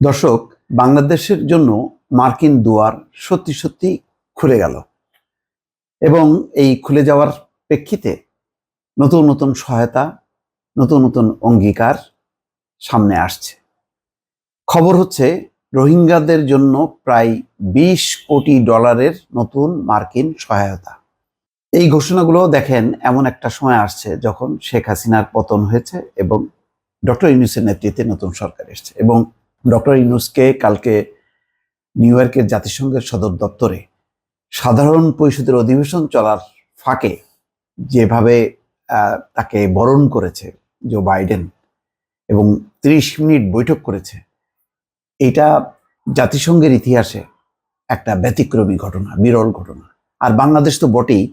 দর্শক, বাংলাদেশের জন্য মার্কিন দুয়ার সত্যি সত্যি খুলে গেল। এবং এই খুলে যাওয়ার প্রেক্ষিতে নতুন নতুন সহায়তা, নতুন নতুন অঙ্গীকার সামনে আসছে। খবর হচ্ছে, রোহিঙ্গাদের জন্য প্রায় বিশ কোটি ডলারের নতুন মার্কিন সহায়তা। এই ঘোষণাগুলো দেখেন, এমন একটা সময় আসছে যখন শেখ হাসিনার পতন হয়েছে এবং ডক্টর ইউনুসের নেতৃত্বে নতুন সরকার এসছে এবং ডক্টর ইউনুসকে কালকে নিউ ইয়র্কের জাতিসংঘের সদর দপ্তরে সাধারণ পরিষদের অধিবেশন চলার ফাঁকে যেভাবে তাকে বরণ করেছে জো বাইডেন এবং ত্রিশ মিনিট বৈঠক করেছে, এটা জাতিসংঘের ইতিহাসে একটা ব্যতিক্রমী ঘটনা, বিরল ঘটনা। আর বাংলাদেশ তো বটেই,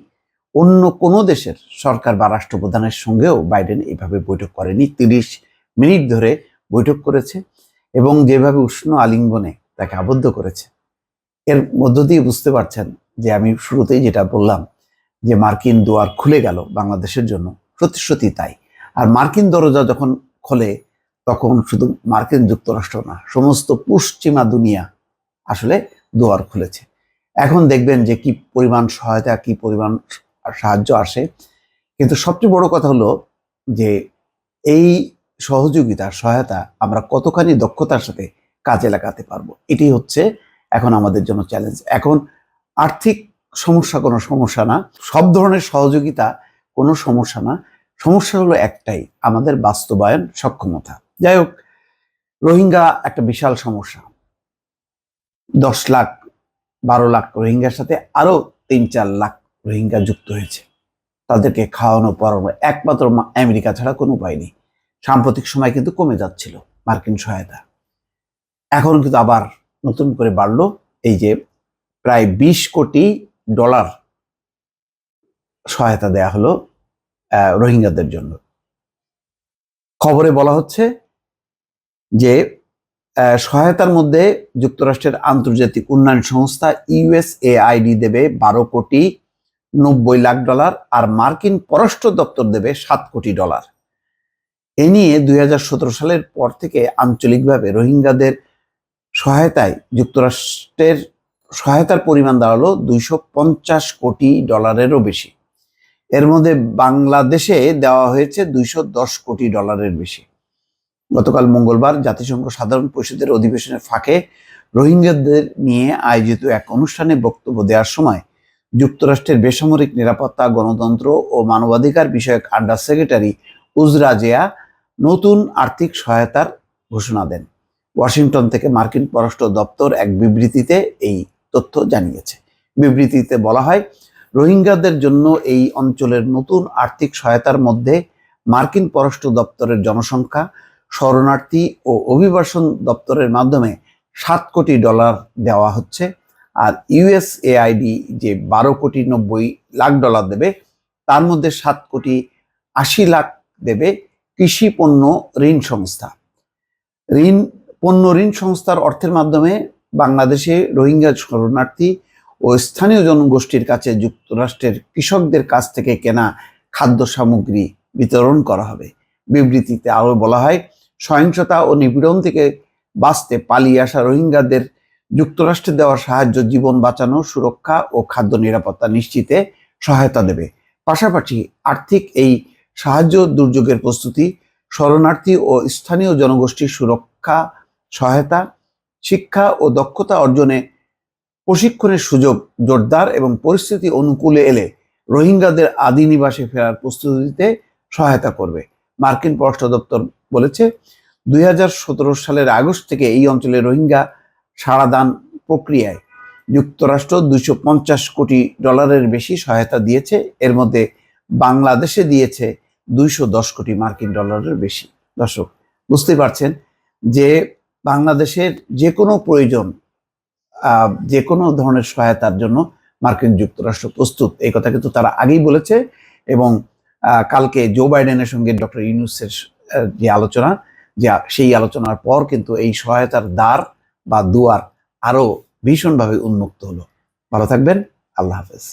অন্য কোনো দেশের সরকার বা রাষ্ট্রপ্রধানের সঙ্গেও বাইডেন এইভাবে বৈঠক করেনি। তিরিশ মিনিট ধরে বৈঠক করেছে। এবং যেভাবে উষ্ণ আলিঙ্গনে তাকে আবদ্ধ করেছে। এর মধ্য দিয়ে বুঝতে পারছেন যে আমি শুরুতেই যেটা বললাম যে মার্কিন দুয়ার খুলে গেল বাংলাদেশের জন্য সত্যি তাই। আর মার্কিন দরজা যখন খোলে, তখন শুধু মার্কিন যুক্তরাষ্ট্র না, সমস্ত পশ্চিমা দুনিয়া আসলে দুয়ার খুলেছে। এখন দেখবেন যে কি পরিমাণ সহায়তা, কি পরিমাণ সাহায্য আসে। কিন্তু সবচেয়ে বড় কথা হলো যে এই সহযোগিতা, সহায়তা আমরা কতখানি দক্ষতার সাথে কাজে লাগাতে পারব? এটি হচ্ছে এখন আমাদের জন্য চ্যালেঞ্জ এখন আর্থিক সমস্যা কোনো সমস্যা না, সব ধরনের সহযোগিতা কোনো সমস্যা না। সমস্যা হলো একটাই, আমাদের বাস্তবায়ন সক্ষমতা। যাই হোক, রোহিঙ্গা একটা বিশাল সমস্যা। দশ লাখ, বারো লাখ রোহিঙ্গার সাথে আরও তিন চার লাখ রোহিঙ্গা যুক্ত হয়েছে। তাদেরকে খাওয়ানো পড়ানো একমাত্র আমেরিকা ছাড়া কোনো উপায় নেই। সাম্প্রতিক সময় কিন্তু কমে যাচ্ছিল মার্কিন সহায়তা। এখন কিন্তু আবার নতুন করে বাড়লো এই যে প্রায় বিশ কোটি ডলার সহায়তা দেয়া হলো রোহিঙ্গাদের জন্য। খবরে বলা হচ্ছে যে সহায়তার মধ্যে যুক্তরাষ্ট্রের আন্তর্জাতিক উন্নয়ন সংস্থা ইউএসএআইডি দেবে বারো কোটি নব্বই লাখ ডলার আর মার্কিন পররাষ্ট্র দপ্তর দেবে সাত কোটি ডলার। এ নিয়ে দুই হাজার সতেরো সালের পর থেকে আঞ্চলিকভাবে রোহিঙ্গাদের সহায়তায় যুক্তরাষ্ট্রের সহায়তার পরিমাণ দাঁড়াল দুইশো পঞ্চাশ কোটি ডলারেরও বেশি। এর মধ্যে বাংলাদেশে দেওয়া হয়েছে দুইশো দশ কোটি ডলারের বেশি। গতকাল মঙ্গলবার জাতিসংঘ সাধারণ পরিষদের অধিবেশনের ফাঁকে রোহিঙ্গাদের নিয়ে আয়োজিত এক অনুষ্ঠানে বক্তব্য দেওয়ার সময় যুক্তরাষ্ট্রের বেসামরিক নিরাপত্তা, গণতন্ত্র ও মানবাধিকার বিষয়ক আন্ডার সেক্রেটারি উজরা জিয়া নতুন আর্থিক সহায়তার ঘোষণা দেন। ওয়াশিংটন থেকে মার্কিন পররাষ্ট্র দপ্তর এক বিবৃতিতে এই তথ্য জানিয়েছে। বিবৃতিতে বলা হয়, রোহিঙ্গাদের জন্য এই অঞ্চলের নতুন আর্থিক সহায়তার মধ্যে মার্কিন পররাষ্ট্র দপ্তরের জনসংখ্যা, শরণার্থী ও অভিবাসন দপ্তরের মাধ্যমে সাত কোটি ডলার দেওয়া হচ্ছে আর ইউএসএআইডি যে বারো কোটি নব্বই লাখ ডলার দেবে, তার মধ্যে সাত কোটি আশি লাখ দেবে কৃষি পণ্য ঋণ সংস্থা। ঋণ, পণ্য ঋণ সংস্থার অর্থের মাধ্যমে বাংলাদেশে রোহিঙ্গা শরণার্থী ও স্থানীয় জনগোষ্ঠীর কাছে যুক্তরাষ্ট্রের কৃষকদের কাছ থেকে কেনা খাদ্য সামগ্রী বিতরণ করা হবে। বিবৃতিতে আরও বলা হয়, সহিংসতা ও নিপীড়ন থেকে বাঁচতে পালিয়ে আসা রোহিঙ্গাদের যুক্তরাষ্ট্রে দেওয়া সাহায্য জীবন বাঁচানো, সুরক্ষা ও খাদ্য নিরাপত্তা নিশ্চিতে সহায়তা দেবে। পাশাপাশি আর্থিক এই সাহায্য দুর্যোগের প্রস্তুতি, শরণার্থী ও স্থানীয় জনগোষ্ঠীর সুরক্ষা, সহায়তা, শিক্ষা ও দক্ষতা অর্জনে প্রশিক্ষণের সুযোগ, জোরদার এবং পরিস্থিতি অনুকূলে এলে রোহিঙ্গাদের আদি নিবাসে ফেরার প্রস্তুতিতে সহায়তা করবে, মার্কিন পররাষ্ট্র দপ্তর বলেছে। দুই হাজার সতেরো সালের আগস্ট থেকে এই অঞ্চলে রোহিঙ্গা সাড়াদান প্রক্রিয়ায় যুক্তরাষ্ট্র দুইশো পঞ্চাশ কোটি ডলারের বেশি সহায়তা দিয়েছে। এর মধ্যে বাংলাদেশে দিয়েছে দুইশো দশ কোটি মার্কিন ডলারের বেশি। দর্শক বুঝতে পারছেন যে বাংলাদেশের যে কোনো প্রয়োজন যে কোনো ধরনের সহায়তার জন্য মার্কিন যুক্তরাষ্ট্র প্রস্তুত। এই কথা কিন্তু তারা আগেই বলেছে এবং কালকে জো বাইডেনের সঙ্গে ডক্টর ইউনুসের যে আলোচনা, যে, সেই আলোচনার পর কিন্তু এই সহায়তার দ্বার বা দুয়ার আরও ভীষণভাবে উন্মুক্ত হলো। ভালো থাকবেন, আল্লাহ হাফেজ।